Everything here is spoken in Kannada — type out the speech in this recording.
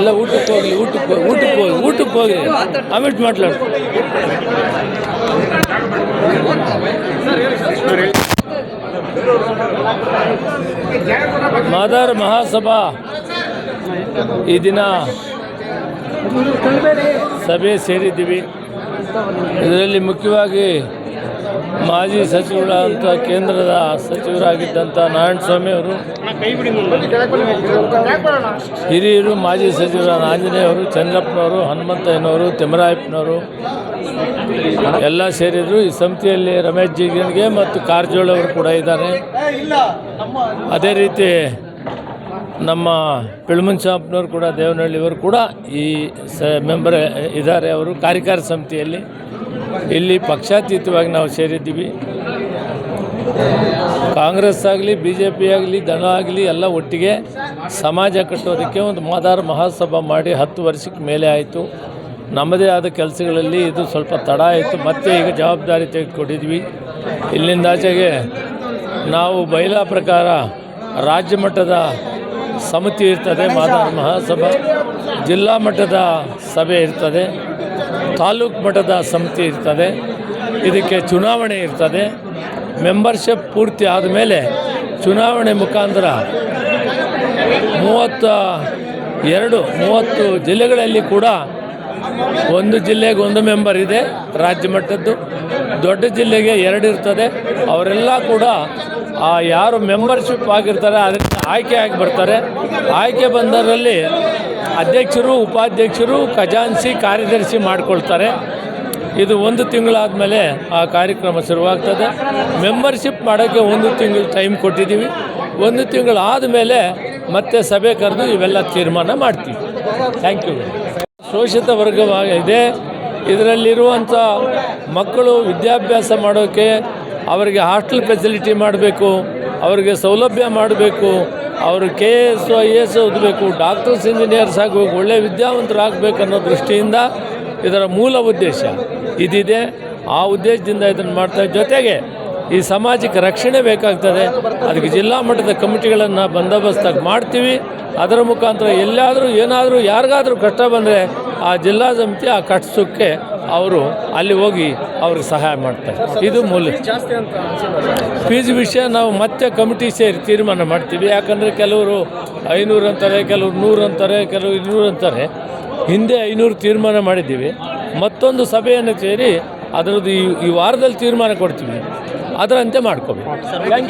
ಎಲ್ಲ ಊಟಕ್ಕೆ ಹೋಗಲಿ, ಊಟಕ್ಕೆ ಊಟಕ್ಕೆ ಹೋಗಿ ಊಟಕ್ಕೆ ಹೋಗಿ ಆಮೇಲೆ ಮಾಡ್ಲಾಡ್ತು ಮಾದಾರ ಮಹಾಸಭಾ ಈ ದಿನ ಸಭೆ ಸೇರಿದ್ದೀವಿ. ಇದರಲ್ಲಿ ಮುಖ್ಯವಾಗಿ ಮಾಜಿ ಸಚಿವರಾದಂಥ ಕೇಂದ್ರದ ಸಚಿವರಾಗಿದ್ದಂಥ ನಾರಾಯಣಸ್ವಾಮಿ ಅವರು. ಹಿರಿಯರು, ಮಾಜಿ ಸಚಿವರಾದ ಆಂಜನೇಯವರು, ಚಂದ್ರಪ್ಪನವರು, ಹನುಮಂತಯ್ಯನವರು, ತಿಮ್ಮರಾಯಪ್ಪನವರು ಎಲ್ಲ ಸೇರಿದರು. ಈ ಸಮಿತಿಯಲ್ಲಿ ರಮೇಶ್ ಜಿಗಣಿಗೆ ಮತ್ತು ಕಾರಜೋಳ ಅವರು ಕೂಡ ಇದ್ದಾರೆ. ಅದೇ ರೀತಿ ನಮ್ಮ ಪಿಳ್ಮನ್ಶಾಪ್ನವರು ಕೂಡ, ದೇವನಹಳ್ಳಿ ಇವರು ಕೂಡ ಈ ಸ ಮೆಂಬರ್ ಇದ್ದಾರೆ ಅವರು, ಕಾರ್ಯಕಾರಿ ಸಮಿತಿಯಲ್ಲಿ. ಇಲ್ಲಿ ಪಕ್ಷಾತೀತವಾಗಿ ನಾವು ಸೇರಿದ್ದೀವಿ. ಕಾಂಗ್ರೆಸ್ ಆಗಲಿ ಬಿ ಜೆ ಪಿ ಆಗಲಿ ದಳ ಆಗಲಿ, ಎಲ್ಲ ಒಟ್ಟಿಗೆ ಸಮಾಜ ಕಟ್ಟೋದಕ್ಕೆ ಒಂದು ಮಾದಾರ ಮಹಾಸಭಾ ಮಾಡಿ ಹತ್ತು ವರ್ಷಕ್ಕೆ ಮೇಲೆ ಆಯಿತು. ನಮ್ಮದೇ ಆದ ಕೆಲಸಗಳಲ್ಲಿ ಇದು ಸ್ವಲ್ಪ ತಡ ಆಯಿತು. ಮತ್ತೆ ಈಗ ಜವಾಬ್ದಾರಿ ತೆಗೆದುಕೊಂಡಿದ್ವಿ. ಇಲ್ಲಿಂದ ಆಚೆಗೆ ನಾವು ಬೈಲಾ ಪ್ರಕಾರ ರಾಜ್ಯ ಮಟ್ಟದ ಸಮಿತಿ ಇರ್ತದೆ ಮಾದಾರ ಮಹಾಸಭಾ. ಜಿಲ್ಲಾ ಮಟ್ಟದ ಸಭೆ ಇರ್ತದೆ ತಾಲೂಕು ಮಟ್ಟದ ಸಮಿತಿ ಇರ್ತದೆ ಇದಕ್ಕೆ ಚುನಾವಣೆ ಇರ್ತದೆ. ಮೆಂಬರ್ಶಿಪ್ ಪೂರ್ತಿ ಆದಮೇಲೆ ಚುನಾವಣೆ ಮುಖಾಂತರ ಮೂವತ್ತ ಎರಡು ಮೂವತ್ತು ಜಿಲ್ಲೆಗಳಲ್ಲಿ ಕೂಡ ಒಂದು ಜಿಲ್ಲೆಗೆ ಒಂದು ಮೆಂಬರ್ ಇದೆ ರಾಜ್ಯ ಮಟ್ಟದ್ದು. ದೊಡ್ಡ ಜಿಲ್ಲೆಗೆ ಎರಡು ಇರ್ತದೆ. ಅವರೆಲ್ಲ ಕೂಡ ಯಾರು ಮೆಂಬರ್ಶಿಪ್ ಆಗಿರ್ತಾರೆ, ಅದರಿಂದ ಆಯ್ಕೆ ಆಗಿ ಬರ್ತಾರೆ ಆಯ್ಕೆ ಬಂದರಲ್ಲಿ ಅಧ್ಯಕ್ಷರು, ಉಪಾಧ್ಯಕ್ಷರು ಖಜಾನ್ಸಿ ಕಾರ್ಯದರ್ಶಿ ಮಾಡಿಕೊಳ್ತಾರೆ. ಇದು ಒಂದು ತಿಂಗಳಾದಮೇಲೆ ಆ ಕಾರ್ಯಕ್ರಮ ಶುರುವಾಗ್ತದೆ. ಮೆಂಬರ್ಶಿಪ್ ಮಾಡೋಕ್ಕೆ ಒಂದು ತಿಂಗಳು ಟೈಮ್ ಕೊಟ್ಟಿದ್ದೀವಿ. ಒಂದು ತಿಂಗಳು ಆದಮೇಲೆ ಮತ್ತೆ ಸಭೆ ಕರೆದು ಇವೆಲ್ಲ ತೀರ್ಮಾನ ಮಾಡ್ತೀವಿ. ಥ್ಯಾಂಕ್ ಯು ಶೋಷಿತ ವರ್ಗವಾಗಿದೆ. ಇದರಲ್ಲಿರುವಂಥ ಮಕ್ಕಳು ವಿದ್ಯಾಭ್ಯಾಸ ಮಾಡೋಕ್ಕೆ ಅವರಿಗೆ ಹಾಸ್ಟೆಲ್ ಫೆಸಿಲಿಟಿ ಮಾಡಬೇಕು, ಅವರಿಗೆ ಸೌಲಭ್ಯ ಮಾಡಬೇಕು, ಅವರು K S I A S ಓದಬೇಕು ಡಾಕ್ಟರ್ಸ್ ಇಂಜಿನಿಯರ್ಸ್ ಆಗಬೇಕು ಒಳ್ಳೆಯ ವಿದ್ಯಾವಂತರಾಗಬೇಕು ಅನ್ನೋ ದೃಷ್ಟಿಯಿಂದ ಇದರ ಮೂಲ ಉದ್ದೇಶ ಇದಿದೆ. ಆ ಉದ್ದೇಶದಿಂದ ಇದನ್ನು ಮಾಡ್ತಾ ಜೊತೆಗೆ ಈ ಸಮಾಜಕ್ಕೆ ರಕ್ಷಣೆ ಬೇಕಾಗ್ತದೆ. ಅದಕ್ಕೆ ಜಿಲ್ಲಾ ಮಟ್ಟದ ಕಮಿಟಿಗಳನ್ನು ಬಂದೋಬಸ್ತಾಗಿ ಮಾಡ್ತೀವಿ. ಅದರ ಮುಖಾಂತರ ಎಲ್ಲಾದರೂ ಏನಾದರೂ ಯಾರಿಗಾದರೂ ಕಷ್ಟ ಬಂದರೆ ಆ ಜಿಲ್ಲಾ ಸಮಿತಿ, ಆ ಕಟ್ಸೋಕ್ಕೆ ಅವರು ಅಲ್ಲಿ ಹೋಗಿ ಅವ್ರಿಗೆ ಸಹಾಯ ಮಾಡ್ತಾರೆ. ಇದು ಮೂಲ. ಫೀಸ್ ವಿಷಯ ನಾವು ಮತ್ತೆ ಕಮಿಟಿ ಸೇರಿ ತೀರ್ಮಾನ ಮಾಡ್ತೀವಿ. ಯಾಕಂದರೆ ಕೆಲವರು ಐನೂರು ಅಂತಾರೆ, ಕೆಲವರು ನೂರು ಅಂತಾರೆ, ಕೆಲವರು ಇನ್ನೂರು ಅಂತಾರೆ. ಹಿಂದೆ ಐನೂರು ತೀರ್ಮಾನ ಮಾಡಿದ್ದೀವಿ. ಮತ್ತೊಂದು ಸಭೆಯನ್ನು ಸೇರಿ ಅದರದ್ದು ಈ ವಾರದಲ್ಲಿ ತೀರ್ಮಾನ ಕೊಡ್ತೀವಿ. ಅದರಂತೆ ಮಾಡ್ಕೋಬೇಕು.